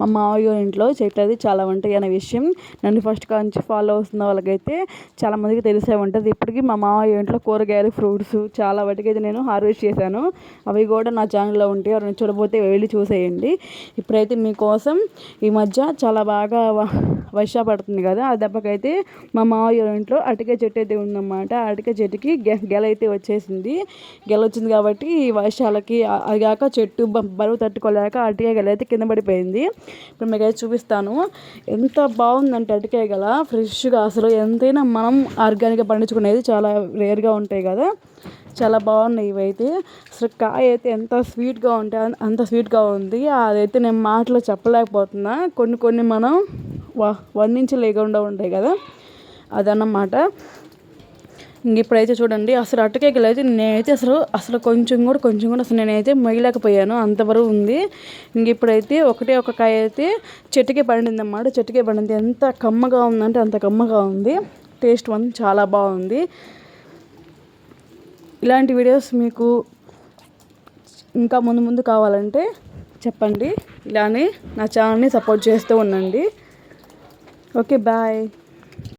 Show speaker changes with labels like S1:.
S1: మా మావయ్య ఇంట్లో చెట్లు అది చాలా ఉంటాయి అనే విషయం. నన్ను ఫస్ట్ కాంచి ఫాలో అవుతున్న వాళ్ళకైతే చాలా మందికి తెలిసే ఉంటుంది. ఇప్పటికీ మా మావయ్య ఇంట్లో కూరగాయలు ఫ్రూట్స్ చాలా వాటికైతే నేను హార్వెస్ట్ చేశాను. అవి కూడా నా ఛానల్లో ఉంటాయి. ఎవరైనా చూడబోతే వెళ్ళి చూసేయండి. ఇప్పుడైతే మీకోసం ఈ మధ్య చాలా బాగా వర్ష పడుతుంది కదా ఆ దెబ్బకైతే మా మావయ్య ఇంట్లో అటికే చెట్టు అయితే ఉందన్నమాట. అటికే చెట్టుకి గెల అయితే వచ్చేసింది. గెల వచ్చింది కాబట్టి ఈ వర్షాలకి అది కాక చెట్టు బరువు తట్టుకోలేక అరటికాయ గెల అయితే కింద పడిపోయింది. ఇప్పుడు మీకు అయితే చూపిస్తాను. ఎంత బాగుందంటే అరటికాయ గల ఫ్రెష్గా అసలు ఎంతైనా మనం ఆర్గానిక్గా పండించుకునేది చాలా రేర్గా ఉంటాయి కదా. చాలా బాగున్నాయి ఇవైతే. అసలు కాయ అయితే ఎంత స్వీట్గా ఉంటే అంత స్వీట్గా ఉంది. అదైతే నేను మాటలో చెప్పలేకపోతున్నా. కొన్ని కొన్ని మనం వర్ణించలేకుండా ఉంటాయి కదా. అదన్నమాట. ఇప్పుడైతే చూడండి అసలు అట్టకేకలు అయితే నేనైతే అసలు అసలు కొంచెం కూడా కొంచెం కూడా అసలు నేనైతే మొయ్యలేకపోయాను. అంతవరకు ఉంది. ఇంక ఇప్పుడైతే ఒకటే ఒక కాయ అయితే చెట్టుకే పండింది అన్నమాట చెట్టుకే పండింది. ఎంత కమ్మగా ఉందంటే అంత కమ్మగా ఉంది. టేస్ట్ వన్ చాలా బాగుంది. ఇలాంటి వీడియోస్ మీకు ఇంకా ముందు ముందు కావాలంటే చెప్పండి. ఇలానే నా ఛానల్ని సపోర్ట్ చేస్తూ ఉండండి. Okay bye.